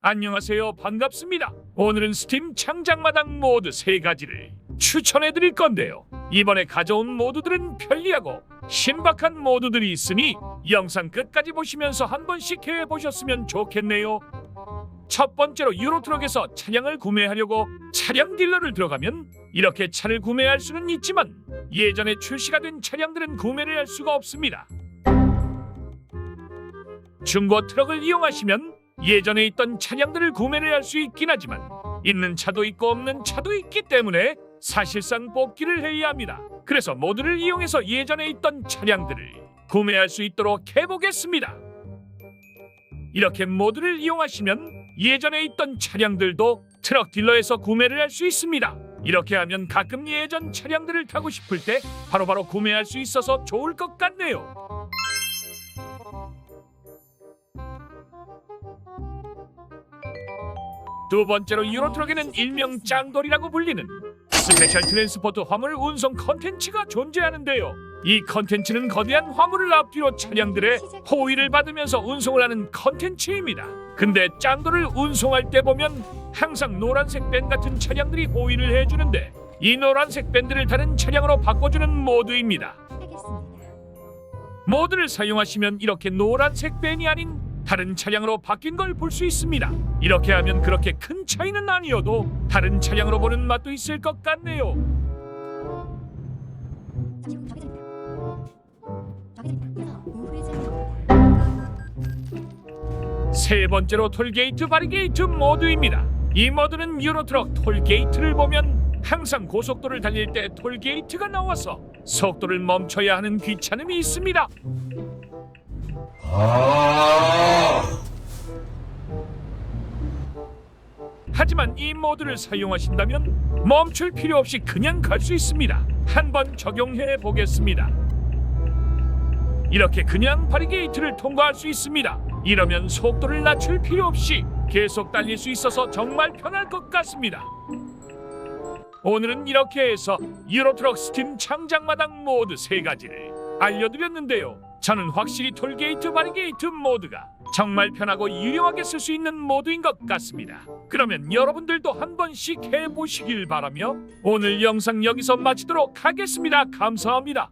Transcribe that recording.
안녕하세요. 반갑습니다. 오늘은 스팀 창작마당 모드 세 가지를 추천해 드릴 건데요. 이번에 가져온 모드들은 편리하고 신박한 모드들이 있으니 영상 끝까지 보시면서 한 번씩 해 보셨으면 좋겠네요. 첫 번째로 유로트럭에서 차량을 구매하려고 차량 딜러를 들어가면 이렇게 차를 구매할 수는 있지만 예전에 출시가 된 차량들은 구매를 할 수가 없습니다. 중고 트럭을 이용하시면 예전에 있던 차량들을 구매를 할 수 있긴 하지만 있는 차도 있고 없는 차도 있기 때문에 사실상 뽑기를 해야 합니다. 그래서 모드를 이용해서 예전에 있던 차량들을 구매할 수 있도록 해보겠습니다. 이렇게 모드를 이용하시면 예전에 있던 차량들도 트럭 딜러에서 구매를 할 수 있습니다. 이렇게 하면 가끔 예전 차량들을 타고 싶을 때 바로바로 구매할 수 있어서 좋을 것 같네요. 두 번째로 유로트럭에는 일명 짱돌이라고 불리는 스페셜 트랜스포트 화물 운송 컨텐츠가 존재하는데요. 이 컨텐츠는 거대한 화물을 앞뒤로 차량들의 호위를 받으면서 운송을 하는 컨텐츠입니다. 근데 짱돌을 운송할 때 보면 항상 노란색 밴 같은 차량들이 호위를 해주는데 이 노란색 밴드를 다른 차량으로 바꿔주는 모드입니다. 모드를 사용하시면 이렇게 노란색 밴이 아닌 다른 차량으로 바뀐 걸 볼 수 있습니다. 이렇게 하면 그렇게 큰 차이는 아니어도 다른 차량으로 보는 맛도 있을 것 같네요. 세 번째로 톨게이트 바리게이트 모드입니다. 이 모드는 유로트럭 톨게이트를 보면 항상 고속도를 달릴 때 톨게이트가 나와서 속도를 멈춰야 하는 귀찮음이 있습니다. 하지만 이 모드를 사용하신다면 멈출 필요 없이 그냥 갈 수 있습니다. 한번 적용해 보겠습니다. 이렇게 그냥 바리게이트를 통과할 수 있습니다. 이러면 속도를 낮출 필요 없이 계속 달릴 수 있어서 정말 편할 것 같습니다. 오늘은 이렇게 해서 유로트럭 스팀 창작마당 모드 세 가지를 알려드렸는데요. 저는 확실히 톨게이트 바리게이트 모드가 정말 편하고 유용하게 쓸 수 있는 모드인 것 같습니다. 그러면 여러분들도 한 번씩 해보시길 바라며 오늘 영상 여기서 마치도록 하겠습니다. 감사합니다.